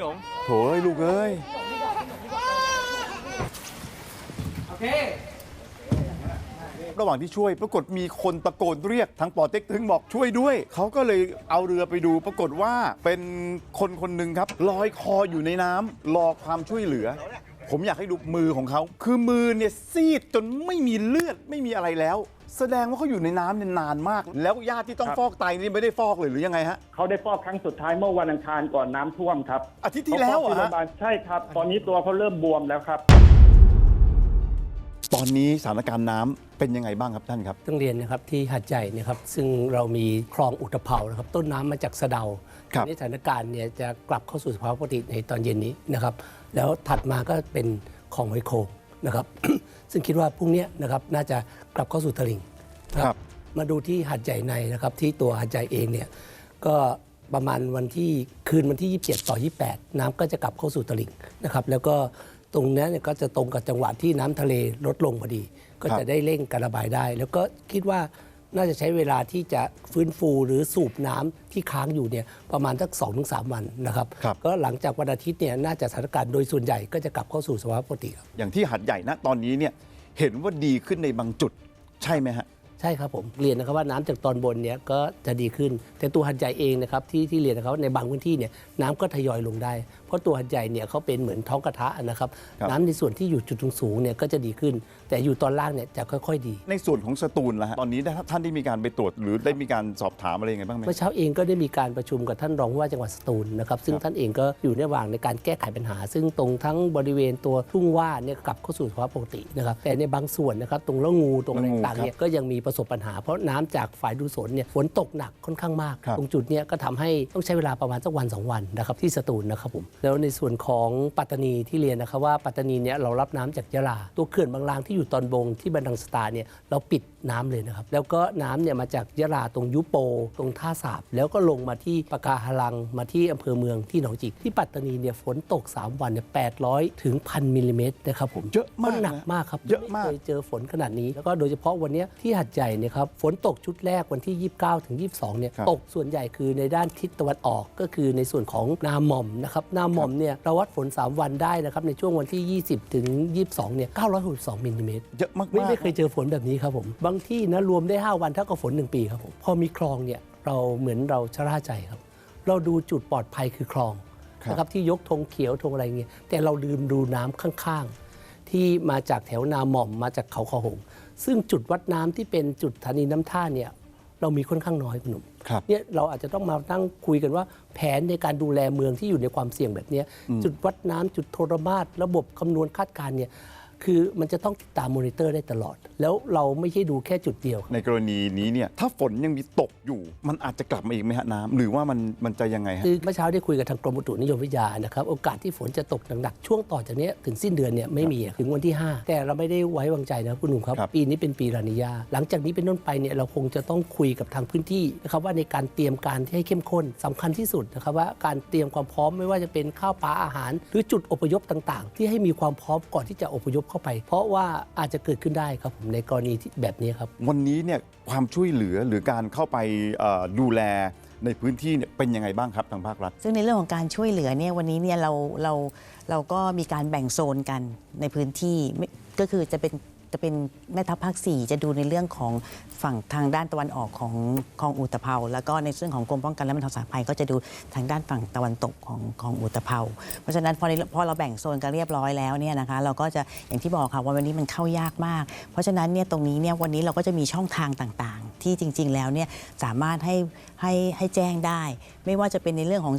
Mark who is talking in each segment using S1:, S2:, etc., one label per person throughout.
S1: หนง
S2: โถเอ้ยลูกเอ้ย
S1: โอเค
S2: ระหว่างที่ช่วยปรากฏมีคนตะโกนเรียกทางปอเต็กตึงบอกช่วยด้วย เขาก็เลยเอาเรือไปดูปรากฏว่าเป็นคนคนหนึ่งครับลอยคออยู่ในน้ำรอความช่วยเหลือ ผมอยากให้ดูมือของเขา คือมือเนี่ยซีดจนไม่มีเลือดไม่มีอะไรแล้ว แสดงว่าเขาอยู่ในน้ำเนี่ยนานมาก แล้วญาติที่ต้อง
S3: ครับ
S2: ฟอกไตนี่ไม่ได้ฟอกเลยหรือยังไงฮะ
S3: เขาได้ฟอกครั้งสุดท้ายเมื่อวันอังคารก่อนน้ำท่วมครับ
S2: อาทิตย์ที่แล้วเหรอ
S3: เขาฟอกที่โรงพ
S2: ฮะ
S3: ยาบาลใช่ครับ ตอนนี้ตัวเขาเริ่มบวมแล้วครับ
S2: ตอนนี้สถานการณ์น้ำเป็นยังไงบ้างครับท่านครับ
S4: ต้องเรียนนะครับที่หัดใหญ่เนะครับซึ่งเรามีคลองอุตภเปานะครับต้นน้ำมาจากสะเดา
S2: ครับ
S4: ทีนี้สถานการณ์เนี่ยจะกลับเข้าสู่สภาวะปกติในตอนเย็นนี้นะครับแล้วถัดมาก็เป็นคลองไวโคงนะครับ ซึ่งคิดว่าพรุ่งนี้นะครับน่าจะกลับเข้าสู่ตลิ่งนะครับ มาดูที่หัดใหญ่ในนะครับที่ตัวหัดใหญ่เองเนี่ยก็ประมาณวันที่คืนวันที่ 27 ต่อ 28 น้ำก็จะกลับเข้าสู่ตลิ่งนะครับแล้วก็ตรงนี้เนี่ยก็จะตรงกับจังหวะที่น้ำทะเลลดลงพอดี ก็
S2: ครับ
S4: จะได้เร่งการระบายได้ แล้วก็คิดว่า น่าจะใช้เวลาที่จะฟื้นฟูหรือสูบน้ำที่ค้างอยู่เนี่ยประมาณสัก2-3ถึงวันนะครับ
S2: ครับ
S4: ก็หลังจากวันอาทิตย์เนี่ยน่าจะสถานการณ์โดยส่วนใหญ่ก็จะกลับเข้าสู่สภาวะปกติครับ
S2: อย่างที่หัดใหญ่นะตอนนี้เนี่ยเห็นว่าดีขึ้นในบางจุดใช่ไหมฮะ
S4: ใช่ครับผมเรียนนะครับว่าน้ำจากตอนบนเนี่ยก็จะดีขึ้น แต่ตัวหัดใหญ่เองนะครับที่ที่เรียนนะครับในบางพื้นที่เนี่ยน้ำก็ทยอยลงได้ เพราะตัวหัดใหญ่เนี่ยเขาเป็นเหมือนท้องกระทะนะครับ
S2: ครับ
S4: น้ำในส่วนที่อยู่จุดสูงๆเนี่ยก็จะดีขึ้น แต่อยู่ตอนล่างเนี่ยจะค่อย ๆ ดี
S2: ในส่วนของสตูลล่ะฮะตอนนี้ได้ท่านได้มีการไปตรวจหรือได้มีการสอบถามอะไรยังไงบ้างไหม
S4: เมื่อเช้าเองก็ได้มีการประชุมกับท่านรองผู้ว่าจังหวัดสตูลนะครับซึ่ง
S2: ครับ
S4: ท่านเองก็อยู่ในระหว่างในการแก้ไขปัญหา ซึ่งตรงทั้งบริเวณตัวทุ่งว่าเนี่ยกลับเข้าสู่สภาวะปกตินะครับแต่ในบางส่วนนะครับตรงละงูตรงอะไร
S2: ละงู
S4: ต่างๆเนี่ยก็ยังมีประสบปัญหา เพราะน้ำจากฝ่ายดูสนเนี่ยฝนตกหนักค่อนข้างมาก
S2: ครับ
S4: ตรงจุดเนี้ยก็ทำให้ต้องใช้เวลาประมาณสักวันสองวันนะครับที่สตูลนะครับผมแล้วในส่วนของปัตตานีที่เรียนนะครับว่าปัตตานีเนี่ยเรารับน้ำจากยะลา ตัวเขื่อนบางลางที่อยู่ตอนบงที่บันดังสตาเนี่ยเราปิดน้ำเลยนะครับ แล้วก็น้ำเนี่ยมาจากยะลาตรงยุโป ตรงท่าสาบ แล้วก็ลงมาที่ปากาฮาลังมาที่อำเภอเมืองที่หนองจิกที่ปัตตานีเนี่ยฝนตก 3 วันเนี่ย800ถึงพันมิลลิเมตรนะครับผม
S2: เยอะมาก
S4: หนัก
S2: นะ
S4: มากครับ
S2: เยอะมาก
S4: ไเคยเจอฝนขนาดนี้ แล้วก็โดยเฉพาะวันเนี้ยที่หัดใหญ่เนี่ยครับฝนตกชุดแรกวันที่ 29ถึง22เนี่ย
S2: ครับ
S4: ตกส่วนใหญ่คือในด้านทิศตะวันออกก็คือในส่วนของนาหม่อมนะครับนาหม่อมเนี่ยเราวัดฝน 3 วันได้นะครับในช่วงวันที่ 20ถึง22เนี่ย962มิลลิเมตร
S2: เยอะมากๆ
S4: ไม่ไม่เคยเจอฝนแบบนี้ครับผมบางที่นะรวมได้ 5 วันเท่ากับฝน 1 ปีครับผมพอมีคลองเนี่ยเราเหมือนเราชะล่าใจครับ เราดูจุดปลอดภัยคือคลอง
S2: ครับ
S4: นะครับที่ยกธงเขียวธงอะไรเงี้ยแต่เราลืมดูน้ำข้างๆ ที่มาจากแถวนาหม่อมมาจากเขาคอหง ซึ่งจุดวัดน้ำที่เป็นจุดสถานีน้ำท่าเนี่ยเรามีค่อนข้างน้อยคุณหนุ่ม
S2: ครับ
S4: เนี่ยเราอาจจะต้องมานั่งคุยกันว่า แผนในการดูแลเมืองที่อยู่ในความเสี่ยงแบบเนี้ยจุดวัดน้ำจุดโทรมาตรระบบคำนวณคาดการณ์เนี่ย คือมันจะต้องติดตามมอนิเตอร์ได้ตลอด แล้วเราไม่ใช่ดูแค่จุดเดียว
S2: ในกรณีนี้เนี่ยถ้าฝนยังมีตกอยู่ มันอาจจะกลับมาอีกไหมฮะน้ำหรือว่ามันมันจะยังไงฮะ
S4: คือเมื่อเช้าได้คุยกับทางกรมอุตุนิยมวิทยานะครับโอกาสที่ฝนจะตกหนักๆช่วงต่อจากเนี้ยถึงสิ้นเดือนเนี่ยไม่มีถึงวันที่ 5 แต่เราไม่ได้ไว้วางใจนะคุณหนุ่มครับ
S2: ครับ
S4: ปีนี้เป็นปีลานิยา หลังจากนี้เป็นต้นไปเนี่ยเราคงจะต้องคุยกับทางพื้นที่นะครับว่าในการเตรียมการที่ให้เข้มข้นสำคัญที่สุดนะครับว่าการเตรียมความพร้อมไม่ว่าจะเป็นข้าวปลาอาหาร หรือจุดอพยพต่าง ๆ ที่ให้มีความพร้อมก่อนที่จะอพยพเข้าไป เพราะว่าอาจจะเกิดขึ้นได้ครับผมในกรณีที่แบบนี้ครับ
S2: วันนี้เนี่ยความช่วยเหลือหรือการเข้าไปเอ่อดูแลในพื้นที่เนี่ยเป็นยังไงบ้างครับทางภาครัฐ
S5: ซึ่งในเรื่องของการช่วยเหลือเนี่ยวันนี้เนี่ยเราเราเราก็มีการแบ่งโซนกันในพื้นที่ไม่ก็คือจะเป็น จะเป็นแม่ทัพภาค 4 จะดูในเรื่องของฝั่งทางด้านตะวันออกของคลองอุตภเปาแล้วก็ในเรื่องของกรมป้องกันและบรรเทาสาธารณภัยก็จะดูทางด้านฝั่งตะวันตกของของอุตภเปาเพราะฉะนั้นพอในพอเราแบ่งโซนกันเรียบร้อยแล้วเนี่ยนะคะเราก็จะอย่างที่บอกค่ะว่าวันนี้มันเข้ายากมาก เพราะฉะนั้นเนี่ยตรงนี้เนี่ยวันนี้เราก็จะมีช่องทางต่าง ที่จริง ๆ แล้วเนี่ยสามารถให้ให้ให้แจ้งได้ ไม่ว่าจะเป็นในเรื่องของ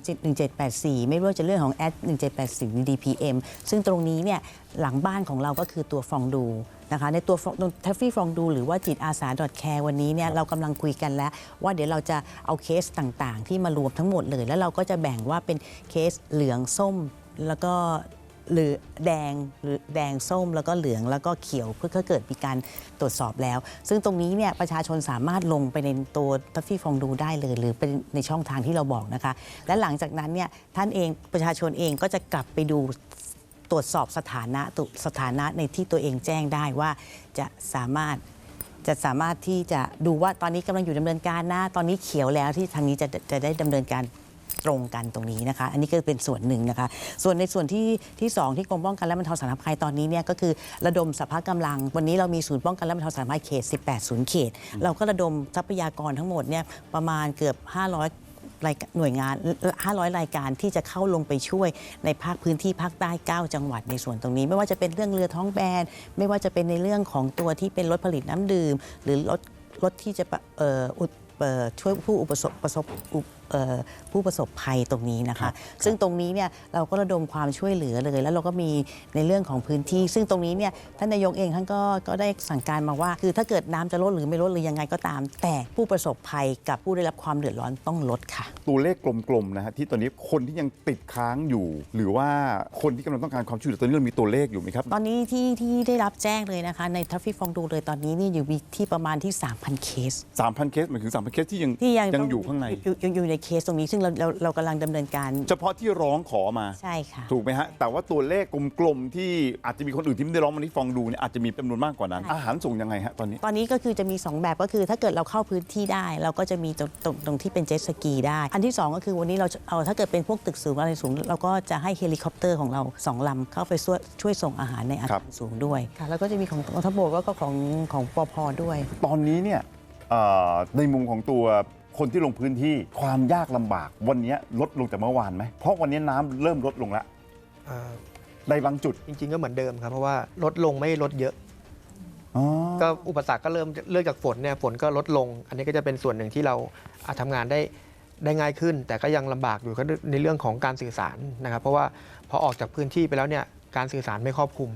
S5: 1784 ไม่ว่าจะเรื่องของแอด1784 DPM ซึ่งตรงนี้เนี่ยหลังบ้านของเราก็คือตัวฟองดูนะคะในตัวทัฟฟี่ฟองดูหรือว่าจิตอาสา .care วันนี้เนี่ยเรากำลังคุยกันแล้ว ว่าเดี๋ยวเราจะเอาเคสต่างๆ ที่มารวมทั้งหมดเลย แล้วเราก็จะแบ่งว่าเป็นเคสเหลืองส้มแล้วก็ หรือแดงหรือแดงส้มแล้วก็เหลืองแล้วก็เขียวเพื่อถ้าเกิดมีการตรวจสอบแล้ว ซึ่งตรงนี้เนี่ยประชาชนสามารถลงไปในตัวทัฟฟี่ฟองดูได้เลย หรือเป็นในช่องทางที่เราบอกนะคะ และหลังจากนั้นเนี่ยท่านเองประชาชนเองก็จะกลับไปดูตรวจสอบสถานะตุสถานะในที่ตัวเองแจ้งได้ว่าจะสามารถจะสามารถที่จะดูว่าตอนนี้กำลังอยู่ดำเนินการนะตอนนี้เขียวแล้วที่ทางนี้จะจะได้ดำเนินการ ตรงกันตรงนี้นะคะ อันนี้ก็เป็นส่วนหนึ่งนะคะ ส่วนในส่วนที่ที่สองที่กรมป้องกันและบรรเทาสาธารณภัยตอนนี้เนี่ยก็คือระดมสภากำลัง วันนี้เรามีศูนย์ป้องกันและบรรเทาสาธารณภัยเขต 18 ศูนย์เขต เราก็ระดมทรัพยากรทั้งหมดเนี่ยประมาณเกือบ 500หน่วยงาน 500 รายการที่จะเข้าลงไปช่วยในภาคพื้นที่ภาคใต้ 9 จังหวัดในส่วนตรงนี้ ไม่ว่าจะเป็นเรื่องเรือท้องแบน ไม่ว่าจะเป็นในเรื่องของตัวที่เป็นรถผลิตน้ำดื่ม หรือรถรถที่จะอุดช่วยผู้อุปสบประสบ ผู้ประสบภัยตรงนี้นะคะ ซึ่งตรงนี้เนี่ยเราก็ระดมความช่วยเหลือเลย แล้วเราก็มีในเรื่องของพื้นที่ ซึ่งตรงนี้เนี่ยท่านนายกเองท่านก็ก็ได้สั่งการมาว่า คือถ้าเกิดน้ำจะลดหรือไม่ลดหรือยังไงก็ตาม แต่ผู้ประสบภัยกับผู้ได้รับความเดือดร้อนต้องลดค่ะ
S2: ตัวเลขกลมๆนะฮะที่ตอนนี้คนที่ยังติดค้างอยู่ หรือว่าคนที่กำลังต้องการความช่วยเหลือตอนนี้เรามีตัวเลขอยู่ไหมครับ
S5: ตอนนี้ที่ที่ได้รับแจ้งเลยนะคะในทัฟฟี่ฟองดูเลยตอนนี้นี่อยู่ที่ประมาณที่ 3,000 เคส
S2: 3,000 เคสหมายถึง3,000เคสที่ยัง
S5: ที่ยัง
S2: ยัง
S5: ต้
S2: อยู่ข้างใน
S5: อยู่อยู่อยู่ในเคสตรงนี้ซึ่งเราเราเรากำลังดำเนินการ
S2: เฉพาะที่ร้องขอมา
S5: ใช่ค่ะ
S2: ถูกไหมฮะ แต่ว่าตัวเลขกลมๆที่อาจจะมีคนอื่นที่ไม่ได้ร้องมาที่ฟองดูเนี่ยอาจจะมีจำนวนมากกว่านั้น อาหารส่งยังไงฮะตอนนี้
S5: ตอนนี้ก็คือจะมี 2 แบบก็คือถ้าเกิดเราเข้าพื้นที่ได้ เราก็จะมีตรงตรงตรงที่เป็นเจ็ตสกีได้ อันที่ 2 ก็คือวันนี้เราจะเอาถ้าเกิดเป็นพวกตึกสูงอะไรสูง เราก็จะให้เฮลิคอปเตอร์ของเราสองลำเข้าไปช่วยช่วยส่งอาหารในอา
S2: ครั
S5: คา
S2: บ
S5: รสูงด้วย ค่ะแล้วก็จะมีของกองทัพบกแล้วก็ของของปพด้วย
S2: ตอนนี้เนี่ยเอ่อในมุมของตัว คนที่ลงพื้นที่ความยากลำบาก วันนี้ลดลงจากเมื่อวานไหมเพราะวันนี้น้ำเริ่มลดลงแล้ว
S6: อ่า
S2: ในบางจุด
S6: จริง ๆ ก็เหมือนเดิมครับ เพราะว่าลดลงไม่ลดเยอะ
S2: อ๋อ
S6: ก็อุปสรรคก็เริ่มเริ่มจากฝนเนี่ยฝนก็ลดลง อันนี้ก็จะเป็นส่วนหนึ่งที่เราอาจทำงานได้ได้ง่ายขึ้น แต่ก็ยังลำบากอยู่ก็ในเรื่องของการสื่อสารนะครับ เพราะว่าพอออกจากพื้นที่ไปแล้วเนี่ยการสื่อสารไม่ครอบคลุม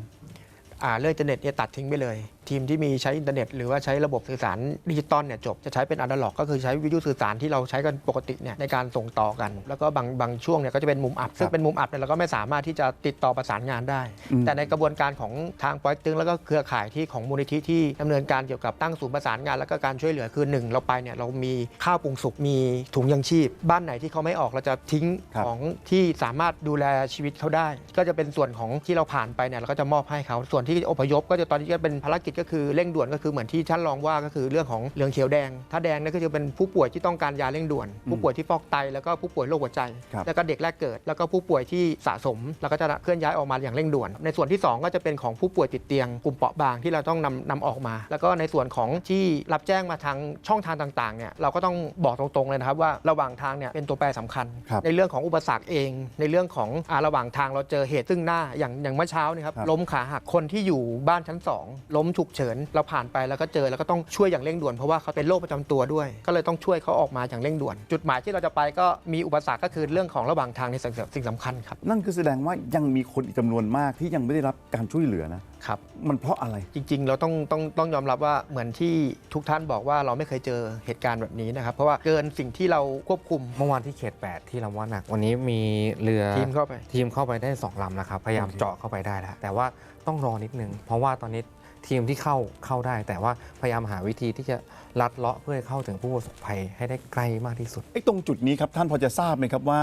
S6: อ่าเรื่องอินเทอร์เน็ตเนี่ยตัดทิ้งไปเลย ทีมที่มีใช้อินเทอร์เน็ตหรือว่าใช้ระบบสื่อสารดิจิตอลเนี่ยจบจะใช้เป็นอะนาล็อก ก็คือใช้วิทยุสื่อสารที่เราใช้กันปกติเนี่ยในการส่งต่อกัน แล้วก็บางบางช่วงเนี่ยก็จะเป็นมุมอับ ซึ่งเป็นมุมอับเนี่ยเราก็ไม่สามารถที่จะติดต่อประสานงานได้
S2: อืม
S6: แต่ในกระบวนการของทางปอยตึงแล้วก็เครือข่ายที่ของมูลนิธิที่ดำเนินการเกี่ยวกับตั้งศูนย์ประสานงาน แล้วก็การช่วยเหลือคือหนึ่งเราไปเนี่ยเรามีข้าวปรุงสุกมีถุงยังชีพ บ้านไหนที่เขาไม่ออกเราจะทิ้ง
S2: ครับ
S6: ของที่สามารถดูแลชีวิตเขาได้ ก็จะเป็นส่วนของที่เราผ่านไปเนี่ยเราก็จะมอบให้เขาส่วนที่อพยพก็จะตอนนี้ก็เป็นภารกิจก็คือเร่งด่วนก็คือเหมือนที่ท่านรองว่าก็คือเรื่องของเหลืองเขียวแดง ถ้าแดงเนี่ยก็จะเป็นผู้ป่วยที่ต้องการยาเร่งด่วน ผู้ป่วยที่ฟอกไตแล้วก็ผู้ป่วยโรคหัวใจ
S2: ครับ
S6: แล้วก็เด็กแรกเกิด แล้วก็ผู้ป่วยที่สะสม แล้วก็จะเคลื่อนย้ายออกมาอย่างเร่งด่วน ในส่วนที่ 2 ก็จะเป็นของผู้ป่วยติดเตียงกลุ่มเปราะบางที่เราต้องนำนำออกมา แล้วก็ในส่วนของที่รับแจ้งมาทางช่องทางต่างๆเนี่ยเราก็ต้องบอกตรงๆเลยนะครับว่าระหว่างทางเนี่ยเป็นตัวแปรสำคัญ
S2: ครับ
S6: ในเรื่องของอุปสรรคเอง ในเรื่องของอาระหว่างทางเราเจอเหตุซึ่งหน้าอย่างอย่างเมื่อเช้านี่ครับ
S2: ครับ
S6: ล้มขาหักคนที่อยู่บ้านชั้นสองล้มฉุกเฉินเราผ่านไปแล้วก็เจอแล้วก็ต้องช่วยอย่างเร่งด่วนเพราะว่าเขาเป็นโรคประจำตัวด้วย ก็เลยต้องช่วยเขาออกมาอย่างเร่งด่วน จุดหมายที่เราจะไปก็มีอุปสรรคก็คือเรื่องของระหว่างทางในสิ่งสิ่งสำคัญครับ
S2: นั่นคือแสดงว่ายังมีคนอีกจำนวนมากที่ยังไม่ได้รับการช่วยเหลือนะ
S6: ครับ
S2: มันเพราะอะไร
S6: จริง ๆ เราต้องต้องต้องยอมรับว่าเหมือนที่ทุกท่านบอกว่าเราไม่เคยเจอเหตุการณ์แบบนี้นะครับเพราะว่าเกินสิ่งที่เราควบคุม
S7: เมื่อวานที่เขต 8 ที่ลำว่าหนัก วันนี้มีเรือ
S6: ทีมเข้าไป
S7: ทีมเข้าไปได้2ลำแล้วครับพยายาม
S2: โอเค
S7: เจาะเข้าไปได้แล้วแต่ว่าต้องรอนิดนึง เพราะว่าตอนนี้ ทีมที่เข้าเข้าได้ แต่ว่าพยายามหาวิธีที่จะลัดเลาะเพื่อให้เข้าถึงผู้ประสบภัยให้ได้ใกล้มากที่สุด
S2: ไอ้ตรงจุดนี้ครับท่านพอจะทราบไหมครับว่า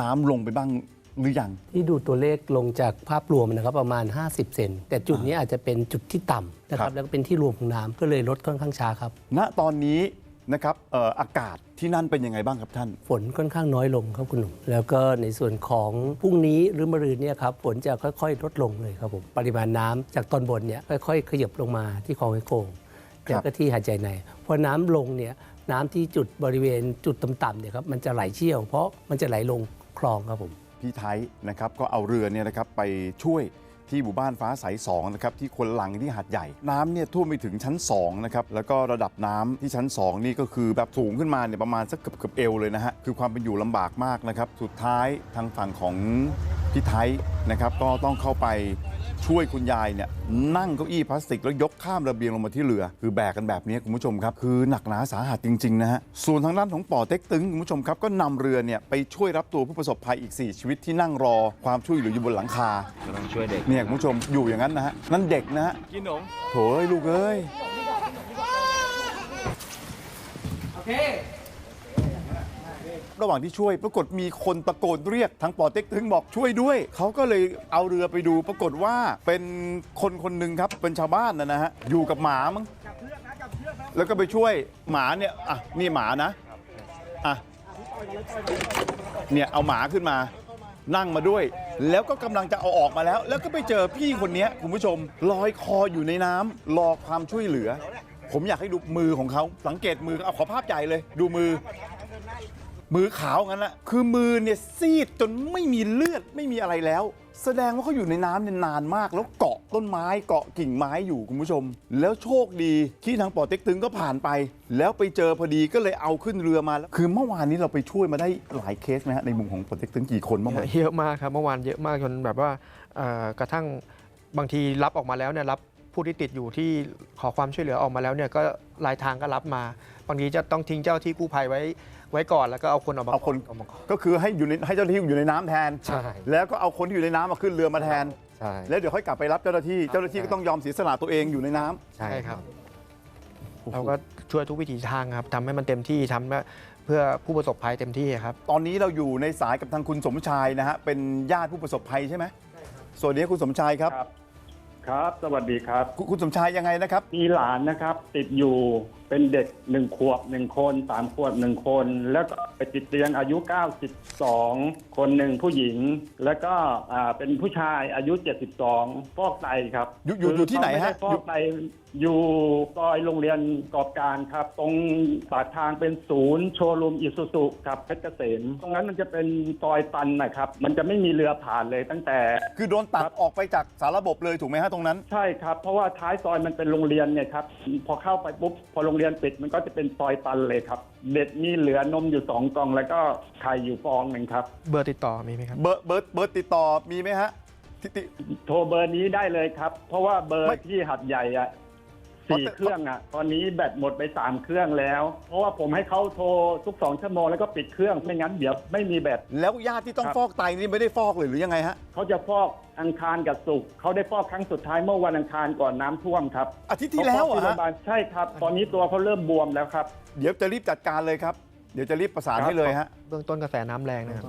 S2: น้ำลงไปบ้างหรือยัง
S4: ที่ดูตัวเลขลงจากภาพรวมนะครับประมาณ 50 เซนแต่จุดนี้อาจจะเป็นจุดที่ต่ำนะค
S2: ครั
S4: รั
S2: บบ
S4: แล้วก็เป็นที่รวมของน้ำก็เลยลดค่อนข้างช้าครับ
S2: ณตอนนี้ นะครับเอ่ออากาศที่นั่นเป็นยังไงบ้างครับท่าน
S4: ฝนค่อนข้างน้อยลงครับคุณหนุ่มแล้วก็ในส่วนของพรุ่งนี้หรือมะรืนเนี่ยครับฝนจะค่อยๆ ลดลงเลยครับผมปริมาณน้ำจากตอนบนเนี่ยค่อยๆ ขยับลงมาที่คลองไอโขงแล้วก็ที่หาดใจในพอน้ำลงเนี่ยน้ำที่จุดบริเวณจุดต่ำๆเนี่ยครับมันจะไหลเชี่ยว เพราะมันจะไหลลงคลองครับผม
S2: พี่ไทยนะครับก็เอาเรือเนี่ยนะครับไปช่วย ที่หมู่บ้านฟ้าใส2นะครับที่คนหลังที่หาดใหญ่ น้ำเนี่ยท่วมไปถึงชั้น2นะครับแล้วก็ระดับน้ำที่ชั้น 2 นี่ก็คือแบบสูงขึ้นมาเนี่ยประมาณสักเกือบเกือบเอวเลยนะฮะคือความเป็นอยู่ลำบากมากนะครับสุดท้ายทางฝั่งของ พี่ไทยนะครับก็ต้องเข้าไปช่วยคุณยายเนี่ยนั่งเก้าอี้พลาสติกแล้วยกข้ามระเบียงลงมาที่เรือ คือแบกกันแบบนี้คุณผู้ชมครับ คือหนักหนาสาหัสจริง ๆ นะฮะ ส่วนทางด้านของป่อเต็กตึงคุณผู้ชมครับ ก็นำเรือเนี่ยไปช่วยรับตัวผู้ประสบภัยอีก 4 ชีวิตที่นั่งรอความช่วยเหลืออยู่บนหลังคา
S1: ช่วยเด็ก
S2: เนี่ยคุณผู้ชมอยู่อย่างนั้นนะฮะนั่นเด็กนะฮะ
S1: กินหนม
S2: โถเอ้ยลูกเอ้ย
S1: โอเค
S2: ระหว่างที่ช่วย ปรากฏมีคนตะโกนเรียกทางปอเต็กตึงบอกช่วยด้วย เขาก็เลยเอาเรือไปดู ปรากฏว่าเป็นคนคนหนึ่งครับเป็นชาวบ้านนะนะฮะอยู่กับหมามั้งแล้วก็ไปช่วยหมาเนี่ยอะนี่หมานะอะเนี่ยเอาหมาขึ้นมานั่งมาด้วย แล้วก็กำลังจะเอาออกมาแล้ว แล้วก็ไปเจอพี่คนนี้คุณผู้ชมลอยคออยู่ในน้ำรอความช่วยเหลือ ผมอยากให้ดูมือของเขาสังเกตมือเอาขอภาพใหญ่เลย ดูมือ มือขาวงั้นแหละคือมือเนี่ยซีดจนไม่มีเลือดไม่มีอะไรแล้ว แสดงว่าเขาอยู่ในน้ำเนี่ยนานมาก แล้วเกาะต้นไม้เกาะกิ่งไม้อยู่คุณผู้ชม แล้วโชคดีที่ทางปอเต็กตึงก็ผ่านไป แล้วไปเจอพอดีก็เลยเอาขึ้นเรือมาแล้วคือเมื่อวานนี้เราไปช่วยมาได้หลายเคสไหมฮะในมุมของปอเต็กตึงกี่คนเมื่อวาน
S6: เยอะมากครับเมื่อวานเยอะมากจนแบบว่าเอ่อกระทั่งบางทีรับออกมาแล้วเนี่ยรับผู้ที่ติดอยู่ที่ขอความช่วยเหลือออกมาแล้วเนี่ยก็รายทางก็รับมา บางทีจะต้องทิ้งเจ้าที่กู้ภัยไว้ ไว้ก่อนแล้วก็เอาคนออกมา
S2: เอาคน
S6: ออกมาก่อน
S2: ก็คือให้อยู่ในให้เจ้าหน้าที่อยู่ในน้ำแทน
S7: ใช่
S2: แล้วก็เอาคนที่อยู่ในน้ำมาขึ้นเรือมาแทน
S7: ใช่
S2: แล้วเดี๋ยวค่อยกลับไปรับเจ้าหน้าที่ เจ้าหน้าที่ก็ต้องยอมเสียสละตัวเองอยู่ในน้ำ
S7: ใช่
S6: ใช่ครับ
S2: โอ้โห
S6: เราก็ช่วยทุกวิถีทางครับทำให้มันเต็มที่ทำเพื่อผู้ประสบภัยเต็มที่ครับ
S2: ตอนนี้เราอยู่ในสายกับทางคุณสมชายนะฮะ เป็นญาติผู้ประสบภัยใช่ไหมสวัสดีครับคุณสมชายครับ
S3: ครับ ครับ สวัสดีครับ
S2: คุณคุณสมชายยังไงนะครับ
S3: มีหลานนะครับ ติดอยู่เป็นเด็กหนึ่งขวบหนึ่งคนสามขวบหนึ่งคน แล้วก็ไปติดเตียงอายุ92 คนหนึ่งผู้หญิง แล้วก็อ่าเป็นผู้ชายอายุ 72 ฟอกไตครับ
S2: อยู่อยู่อยู่ที่ไหนฮะ
S3: คือเขาม่ด้ฟอกไตอยู่ซอยโรงเรียนกอบการครับ ตรงปากทางเป็นศูนย์โชว์รูมอิสุสุครับเพชรเกษมตรงนั้นมันจะเป็นซอยตันนะครับ มันจะไม่มีเรือผ่านเลยตั้งแต่
S2: คือโดนตัดออกไปจากสารระบบเลยถูกไหมฮะตรงนั้น
S3: ใช่ครับ เพราะว่าท้ายซอยมันเป็นโรงเรียนเนี่ยครับพอเข้าไปปุ๊บพอโรงเรียนปิดมันก็จะเป็นซอยตันเลยครับ เด็กมีเหลือนมอยู่สองกล่อง แล้วก็ไข่อยู่ฟองหนึ่งครับ
S6: เบอร์ติดต่อมีไหมครับ
S2: เบอร์เบอร์เบอร์ติดต่อมีไหมฮะที่ที่
S3: โทรเบอร์นี้ได้เลยครับ เพราะว่าเบอร์
S2: ไม่
S3: ที่หัดใหญ่อะ
S2: อ๋อ
S3: สี่
S2: แต่
S3: เครื่องอะตอนนี้แบตหมดไปสามเครื่องแล้ว เพราะว่าผมให้เขาโทรทุกสองชั่วโมงแล้วก็ปิดเครื่องไม่งั้นเดี๋ยวไม่มีแบต
S2: แล้วญาติที่ต้อง
S3: ครับ
S2: ฟอกไตนี่ไม่ได้ฟอกเลยหรือยังไงฮะ
S3: เขาจะฟอกอังคารกับศุกร์เขาได้ฟอกครั้งสุดท้ายเมื่อวันอังคารก่อนน้ำท่วมครับ
S2: อาทิตย์ที่แล้วเหร
S3: เขา
S2: อ
S3: ฟอกที่โรงพ
S2: ฮะ
S3: ยาบาลใช่ครับ ตอนนี้ตัวเขาเริ่มบวมแล้วครับ
S2: เดี๋ยวจะรีบจัดการเลยครับ เดี๋ยวจะรีบประสาน
S3: ครับ
S2: ให้เลยฮะ
S6: เบื้องต้นกระแสน้ำแรงนะครับ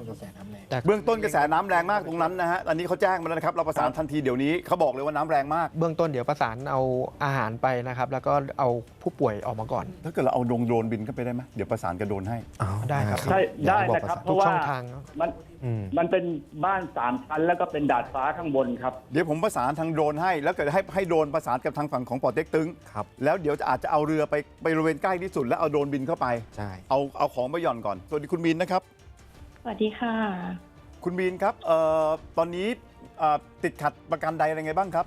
S6: แต่
S2: เบื้องต้นกระแสน้ำแรงมากตรงนั้นนะฮะ อันนี้เขาแจ้งมาแล้วนะครับ เราประสานทันทีเดี๋ยวนี้เขาบอกเลยว่าน้ำแรงมาก
S6: เบื้องต้นเดี๋ยวประสานเอาอาหารไปนะครับ แล้วก็เอาผู้ป่วยออกมาก่อน
S2: ถ้าเกิดเราเอาโดรนโดรนบินเข้าไปได้ไหมเดี๋ยวประสานกับโดรนให้
S7: อ๋อ
S6: ได้ครับ
S3: ใช่
S7: อยาก
S3: ได้
S7: ให้บอก
S3: นะครับ
S7: ภาษา
S3: เพราะว่า
S6: ทุกช่องทางครับ
S3: มัน
S7: อื ม
S3: มันเป็นบ้านสามชั้นแล้วก็เป็นดาดฟ้าข้างบนครับ
S2: เดี๋ยวผมประสานทางโดรนให้ แล้วเกิดให้ให้โดรนประสานกับทางฝั่งของปอเต็กตึง
S7: ครับ
S2: แล้วเดี๋ยวจะอาจจะเอาเรือไปไปบริเวณใกล้ที่สุด แล้วเอาโดรนบินเข้าไป
S7: ใช่
S2: เอาเอาของไปหย่อนก่อนสวัสดีคุณบีนนะครับ
S8: สวัสดีค่ะ
S2: คุณบีนครับเอ่อตอนนี้เอ่อติดขัดประกันใดอะไรไงบ้างครับ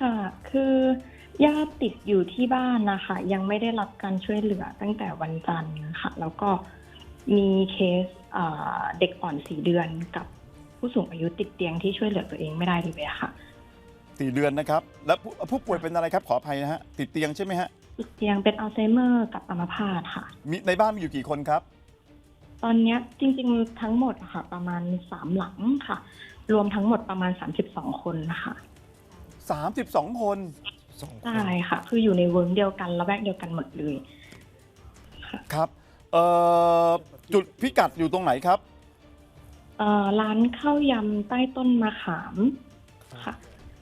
S8: ค่ะ คือญาติติดอยู่ที่บ้านนะคะ ยังไม่ได้รับการช่วยเหลือตั้งแต่วันจันทร์ค่ะ แล้วก็ มีเคสเอ่อเด็กอ่อนสี่เดือนกับผู้สูงอายุติดเตียงที่ช่วยเหลือตัวเองไม่ได้เลยค่ะ
S2: สี่เดือนนะครับ แล้วผู้ผู้ป่วยเป็นอะไรครับขออภัยนะฮะติดเตียงใช่ไหมฮะ
S8: ติดเตียงเป็นอัลไซเมอร์กับอัมพาตค่ะ
S2: มีในบ้านมีอยู่กี่คนครับ
S8: ตอนเนี้ยจริงๆทั้งหมดอะค่ะ ประมาณสามหลังค่ะ รวมทั้งหมดประมาณ32คนนะคะ
S2: 32คน
S8: ใช่ค่ะ คืออยู่ในเวิร์กเดียวกันละแวกเดียวกันหมดเลย
S2: ครับ เอ่อ จุดพิกัดอยู่ตรงไหนครับ
S8: เอ่อร้านข้าวยำใต้ต้นมะขามค่ะ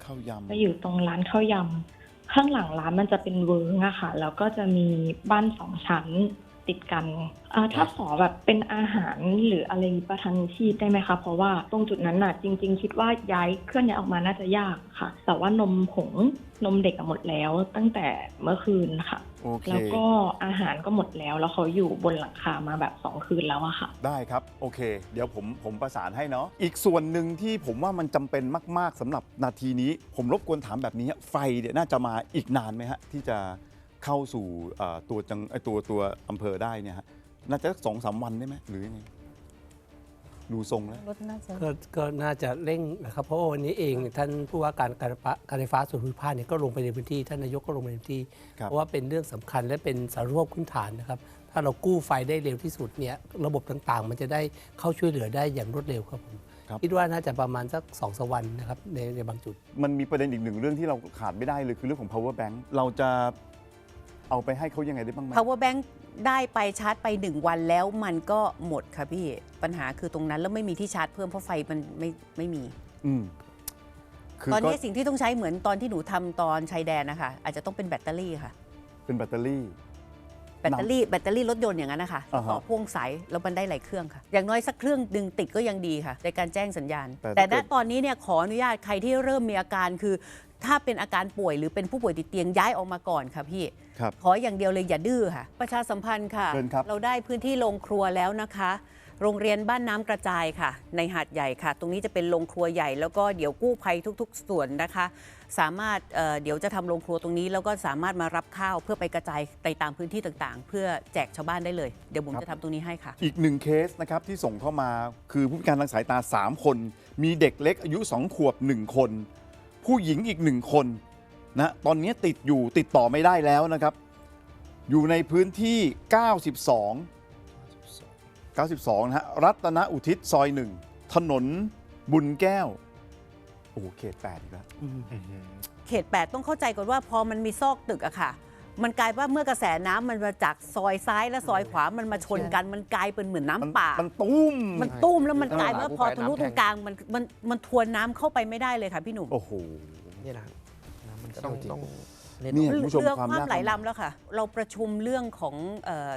S2: ข้าวยำ
S8: จะอยู่ตรงร้านข้าวยำข้างหลังร้านมันจะเป็นเวิร์กอะค่ะ แล้วก็จะมีบ้านสองชั้นติดกันเอ่อถ้าขอแบบเป็นอาหารหรืออะไรประทังชีพได้ไหมคะ เพราะว่าตรงจุดนั้นน่ะจริง ๆ คิดว่าย้ายเคลื่อนย้ายออกมาน่าจะยากค่ะ แต่ว่านมผงนมเด็กอะหมดแล้วตั้งแต่เมื่อคืนค่ะ
S2: โอเค
S8: แล้วก็อาหารก็หมดแล้ว แล้วเขาอยู่บนหลังคามาแบบสองคืนแล้วอะค่ะ
S2: ได้ครับ โอเค เดี๋ยวผมผมประสานให้เนาะอีกส่วนหนึ่งที่ผมว่ามันจำเป็นมาก ๆสำหรับนาทีนี้ ผมรบกวนถามแบบนี้ฮะไฟเนี่ยน่าจะมาอีกนานไหมฮะ ที่จะเข้าสู่เอ่อตัวจังไอตัวตัวอำเภอได้เนี่ยฮะน่าจะสักสองสามวันได้ไหมหรือยังไง ดูทรงแล้ว
S5: รถน่าจะ
S4: ก็ก็น่าจะเร่งนะครับเพราะว่าวันนี้เองท่านผู้ว่าการการไฟฟ้าการไฟฟ้าส่วนภูมิภาคเนี่ยก็ลงไปในพื้นที่ท่านนายกก็ลงไปในพื้นที่
S2: ครับ
S4: เพราะว่าเป็นเรื่องสำคัญและเป็นสารูปพื้นฐานนะครับ ถ้าเรากู้ไฟได้เร็วที่สุดเนี่ยระบบต่างๆ มันจะได้เข้าช่วยเหลือได้อย่างรวดเร็วครับผม
S2: ครับ
S4: คิดว่าน่าจะประมาณสักสองสามวันนะครับในในบางจุด
S2: มันมีประเด็นอีกหนึ่งเรื่องที่เราขาดไม่ได้เลยคือเรื่องของ power bank เราจะเอาไปให้เขายังไงได้บ้างไหม
S5: power bank ได้ไปชาร์จไป 1 วันแล้วมันก็หมดค่ะพี่ปัญหาคือตรงนั้นแล้วไม่มีที่ชาร์จเพิ่มเพราะไฟมันไม่ไม่มี
S2: อืมคือ
S5: ตอน
S2: ก็
S5: นี้สิ่งที่ต้องใช้เหมือนตอนที่หนูทำตอนชายแดนนะคะ อาจจะต้องเป็นแบตเตอรี่ค่ะ
S2: เป็นแบตเตอรี่
S9: แบตเตอรี่แบตเตอรี่รถยนต์อย่างนั้นนะคะ
S2: อ่าฮะ
S9: ต่อพ่วงสายแล้วมันได้หลายเครื่องค่ะ อย่างน้อยสักเครื่องดึงติดก็ยังดีค่ะ ในการแจ้งสัญญาณ
S2: แต่
S9: แต่
S2: ถ้า
S9: ณ
S2: เกิด
S9: ตอนนี้เนี่ยขออนุญาตใครที่เริ่มมีอาการคือ ถ้าเป็นอาการป่วยหรือเป็นผู้ป่วยติดเตียงย้ายออกมาก่อนค่ะพี่
S2: ครับ
S9: ขออย่างเดียวเลยอย่าดื้อค่ะ ประชาสัมพันธ์ค่ะ
S2: เชิญครับ
S9: เราได้พื้นที่โรงครัวแล้วนะคะ โรงเรียนบ้านน้ำกระจายค่ะ ในหาดใหญ่ค่ะ ตรงนี้จะเป็นโรงครัวใหญ่แล้วก็เดี๋ยวกู้ภัยทุก ๆ ส่วนนะคะ สามารถเอ่อเดี๋ยวจะทำโรงครัวตรงนี้ แล้วก็สามารถมารับข้าวเพื่อไปกระจายไปตามพื้นที่ต่างๆ เพื่อแจกชาวบ้านได้เลย เดี๋ยวผมจะทำตรงนี้ให้ค่ะ
S2: อีกหนึ่งเคสนะครับที่ส่งเข้ามาคือผู้พิการทางสายตา 3 คน มีเด็กเล็กอายุ 2 ขวบ 1 คน ผู้หญิงอีก1คนนะตอนนี้ติดอยู่ติดต่อไม่ได้แล้วนะครับ อยู่ในพื้นที่ 92 92นะฮะรัตนอุทิศซอย1ถนนบุญแก้วโอ้โหเขต8อีกแล้ว
S9: เขต 8 ต้องเข้าใจก่อนว่าพอมันมีซอกตึกอะค่ะ มันกลายว่าเมื่อกระแสน้ำมันมาจากซอยซ้ายและซอยขวามันมาชนกัน มันกลายเป็นเหมือนน้ำ
S2: มัน
S9: ป่า
S2: มันตุ้ม
S9: มันตุ้มแล้วมัน
S6: ใช่
S9: กลายว่าพอทะลุ
S6: น้ำ
S9: ต
S6: แท
S9: รงงกลางมันมันมันทวนน้ำเข้าไปไม่ได้เลยค่ะพี่หนุ่ม
S2: โอ้โห
S6: นี่นะครับ
S7: น้ำมัน
S6: ก็
S7: เชี่
S6: ต้
S7: ย
S6: อง
S7: วจริง
S6: ต้อง
S2: นี่คุณผู้ชม
S9: เรือ
S2: ความ
S9: ความ
S2: ยาก
S9: หลายลำแล้วค่ะ เราประชุมเรื่องของเอ่อ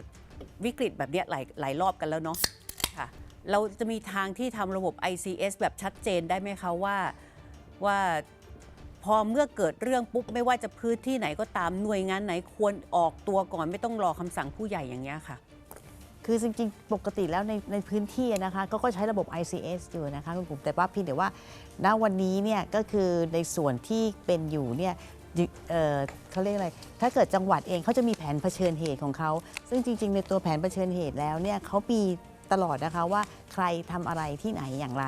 S9: วิกฤตแบบเนี้ยหลายหลายรอบกันแล้วเนาะค่ะ เราจะมีทางที่ทำระบบ ICS แบบชัดเจนได้ไหมคะว่าว่า พอเมื่อเกิดเรื่องปุ๊บไม่ว่าจะพื้นที่ไหนก็ตามหน่วยงานไหนควรออกตัวก่อนไม่ต้องรอคำสั่งผู้ใหญ่อย่างเงี้ยค่ะ
S5: คือจริงๆ ปกติแล้วในในพื้นที่นะคะก็ก็ใช้ระบบ ICS อยู่นะคะคุณผมแต่ว่าเพียงแต่ว่าณวันนี้เนี่ยก็คือในส่วนที่เป็นอยู่เนี่ยเอ่อเขาเรียกอะไร ถ้าเกิดจังหวัดเองเขาจะมีแผนเผชิญเหตุของเขา ซึ่งจริง ๆ ในตัวแผนเผชิญเหตุแล้วเนี่ยเขามีตลอดนะคะว่าใครทำอะไรที่ไหนอย่างไร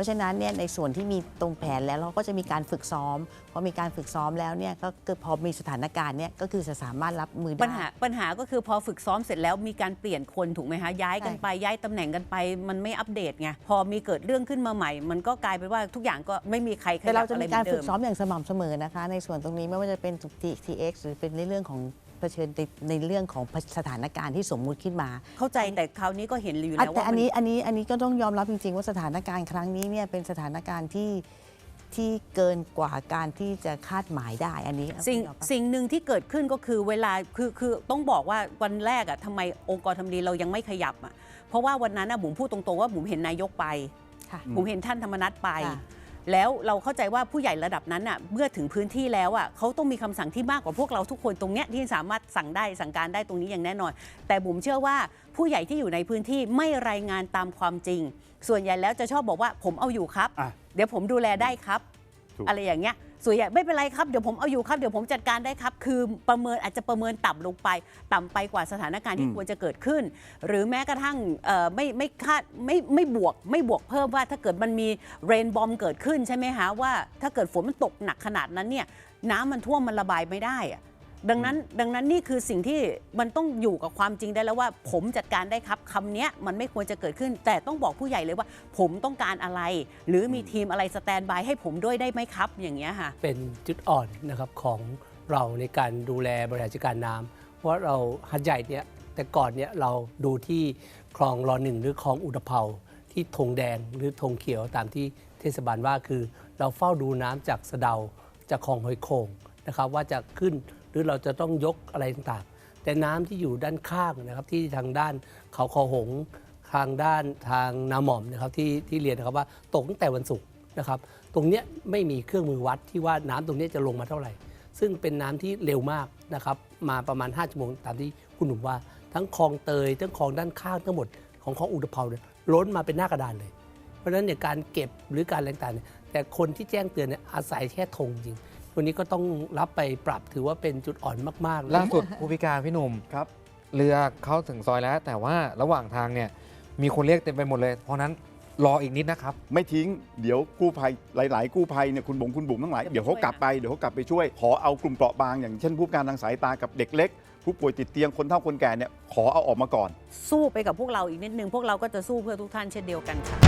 S5: ราะฉะนั้นเนี่ยในส่วนที่มีตรงแผนแล้วเราก็จะมีการฝึกซ้อมพอมีการฝึกซ้อมแล้วเนี่ยก็เกิดพอมีสถานการณ์เนี่ยก็คือจะสามารถรับมือได้
S9: ปัญหาปัญหาก็คือพอฝึกซ้อมเสร็จแล้วมีการเปลี่ยนคนถูกไหมคะย้ายกันไปย้ายตำแหน่งกันไป มันไม่อัปเดตไงพอมีเกิดเรื่องขึ้นมาใหม่ มันก็กลายเป็นว่าทุกอย่างก็ไม่มีใครข
S5: แต่
S9: ยั
S5: เรา
S9: บ
S5: จะ
S9: อะไร
S5: มี
S9: เหมื
S5: การ
S9: อนเดิ
S5: ฝึก
S9: ม
S5: ซ้อมอย่างสม่ำเสมอนะคะ ในส่วนตรงนี้ไม่ว่าจะเป็น TX หรือเป็นในเรื่องของ เผชิญในในเรื่องของสถานการณ์ที่สมมุติขึ้นมา
S9: เข้าใจแต่คราวนี้ก็เห็นอยู่
S5: อะ
S9: แล้ว
S5: แต่
S9: ว่า
S5: อัน
S9: มัน
S5: นี้อันนี้อันนี้ก็ต้องยอมรับจริง ๆ ว่าสถานการณ์ครั้งนี้เนี่ยเป็นสถานการณ์ที่ที่เกินกว่าการที่จะคาดหมายได้อันนี้
S9: สิ่ง
S5: ยอมรับ
S9: สิ่งหนึ่งที่เกิดขึ้นก็คือเวลาคือคือต้องบอกว่าวันแรกอะทำไมองค์กรทำดีเรายังไม่ขยับอะเพราะว่าวันนั้นอะบุ๋มพูดตรงๆว่าบุ๋มเห็นนายกไป
S5: ค่ะ
S9: บุ๋มเห็นท่านธรรมนัฐไป
S5: ค่ะ
S9: แล้วเราเข้าใจว่าผู้ใหญ่ระดับนั้นอะเมื่อถึงพื้นที่แล้วอะเขาต้องมีคำสั่งที่มากกว่าพวกเราทุกคนตรงเนี้ยที่สามารถสั่งได้สั่งการได้ตรงนี้อย่างแน่นอน แต่บุ๋มเชื่อว่าผู้ใหญ่ที่อยู่ในพื้นที่ไม่รายงานตามความจริง ส่วนใหญ่แล้วจะชอบบอกว่าผมเอาอยู่ครับ
S2: อะ
S9: เดี๋ยวผมดูแลได้ครับ
S2: ถูก
S9: อะไรอย่างเงี้ย ส่วนใหญ่ไม่เป็นไรครับเดี๋ยวผมเอาอยู่ครับเดี๋ยวผมจัดการได้ครับ คือประเมินอาจจะประเมินต่ำลงไป ต่ำไปกว่าสถานการณ์ที่ควรจะเกิดขึ้น หรือแม้กระทั่งเอ่อไม่ไม่คาดไม่ไม่บวก ไม่บวกเพิ่มว่าถ้าเกิดมันมีเรนบอมเกิดขึ้นใช่ไหมคะว่า ถ้าเกิดฝนมันตกหนักขนาดนั้นเนี่ยน้ำมันท่วมมันระบายไม่ได้อะ ดังนั้นดังนั้นนี่คือสิ่งที่มันต้องอยู่กับความจริงได้แล้วว่า ผมจัดการได้ครับคำเนี้ยมันไม่ควรจะเกิดขึ้น แต่ต้องบอกผู้ใหญ่เลยว่า ผมต้องการอะไร หรือมีทีมอะไรสแตนบายให้ผมด้วยได้ไหมครับ อย่างเงี้ยค่ะ
S4: เป็นจุดอ่อนนะครับของเราในการดูแลบริหารจัดการน้ำเพราะเราหัดใหญ่เนี่ยแต่ก่อนเนี่ยเราดูที่คลองรอหนึ่งหรือคลองอุตภเปาที่ธงแดงหรือธงเขียวตามที่เทศบาลว่าคือ เราเฝ้าดูน้ำจากสะเดาจากคลองหอยโข่งนะครับว่าจะขึ้น หรือเราจะต้องยกอะไรต่างๆ แต่น้ำที่อยู่ด้านข้างนะครับที่ทางด้านเขาคอหงทางด้านทางนาหม่อมนะครับที่ที่เรียนนะครับว่าตกตั้งแต่วันศุกร์นะครับ ตรงเนี้ยไม่มีเครื่องมือวัดที่ว่าน้ำตรงนี้จะลงมาเท่าไหร่ ซึ่งเป็นน้ำที่เร็วมากนะครับมาประมาณ5ชั่วโมงตามที่คุณหนุ่มว่า ทั้งคลองเตยทั้งคลองด้านข้างทั้งหมดของคลองอุตภเปาเนี่ยล้นมาเป็นหน้ากระดานเลย เพราะฉะนั้นเนี่ยการเก็บหรือการอะไรต่างๆเนี่ยแต่คนที่แจ้งเตือนเนี่ยอาศัยแค่ธงจริง ตัวนี้ก็ต้องรับไปปรับถือว่าเป็นจุดอ่อนมากๆเลย
S7: ล่าสุดผู้พิการพี่หนุ่ม
S2: ครับ
S7: เรือเข้าถึงซอยแล้ว แต่ว่าระหว่างทางเนี่ยมีคนเรียกเต็มไปหมดเลย เพราะนั้นรออีกนิดนะครับ
S2: ไม่ทิ้งเดี๋ยวกู้ภัยหลาย ๆ กู้ภัยเนี่ยคุณบงคุณบุ๋มทั้งหลายเดี๋ยวเขากลับไปเดี๋ยวเขากลับไปช่วย ขอเอากลุ่มเปราะบางอย่างเช่นผู้พิการทางสายตากับเด็กเล็กผู้ป่วยติดเตียงคนเฒ่าคนแก่เนี่ยขอเอาออกมาก่อน
S9: สู้ไปกับพวกเราอีกนิดนึงพวกเราก็จะสู้เพื่อทุกท่านเช่นเดียวกันค่ะ